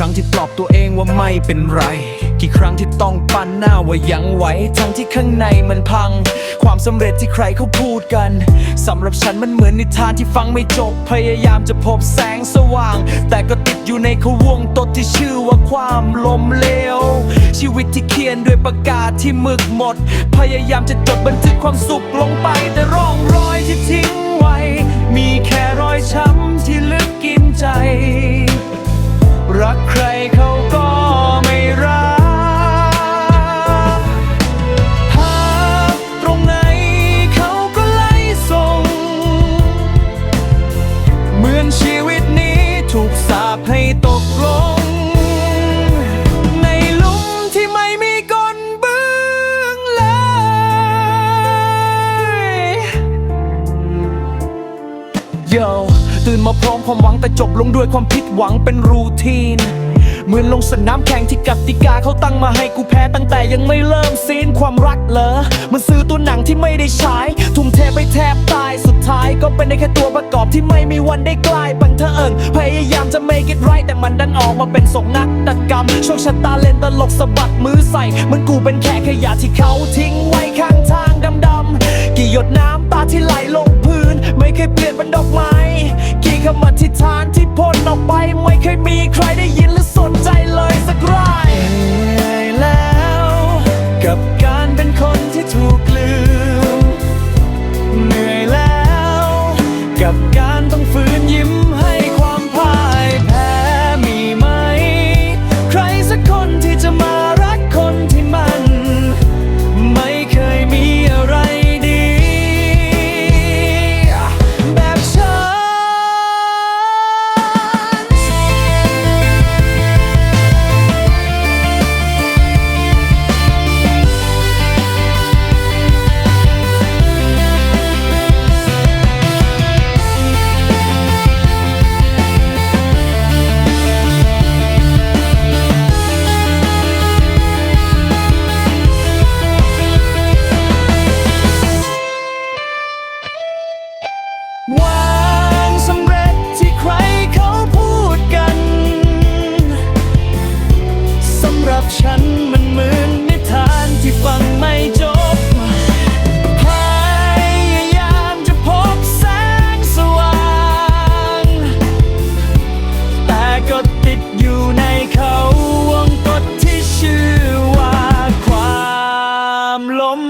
ครั้งที่ปลอบตัวเองว่าไม่เป็นไร กี่ครั้งที่ต้องปั้นหน้าว่ายังไหวทั้งที่ข้างในมันพัง ความสำเร็จที่ใครเขาพูดกันสำหรับฉันมันเหมือนนิทานที่ฟังไม่จบ พยายามจะพบแสงสว่าง แต่ก็ติดอยู่ในขวงตดที่ชื่อว่าความล้มเลวชีวิตที่เขียนด้วยปากกาที่มึกหมด พยายามจะจดบันทึกความสุขลงไปแต่ร่องรอยที่ทิ้ง โยตื่นมาพร้อมความหวังแต่จบลงด้วยความผิดหวังเป็นรูทีน เหมือนลงสนามแข่งที่กติกาเขาตั้งมาให้กูแพ้ตั้งแต่ยังไม่เริ่มซีนความรักเหรอมันซื้อตัวหนังที่ไม่ได้ใช้ ทุ่มเทไปแทบตายสุดท้าย ก็เป็นได้แค่ตัวประกอบที่ไม่มีวันได้กลายเป็นเธอเอิงพยายามจะ make it right แต่มันดันออกมาเป็นศกนักตกรรมโชคชะตาเล่นตลกสะบัดมือใส่เหมันกูเป็นแค่ขยะที่เขาทิ้งไว้ข้างทางดำๆกี่หยดน้ำตาที่ไหลลง ไม่เคยเปลี่ยนเป็นดอกไม้กี่คำอธิษฐานที่พ่นออกไปไม่เคยมี วางสำเร็จที่ใครเขาพูดกัน สำหรับฉันมันเหมือนนิทานที่ฟังไม่จบพยายามจะพบแสงสว่าง แต่ก็ติดอยู่ในเขาวงกฎที่ชื่อว่าความล้ม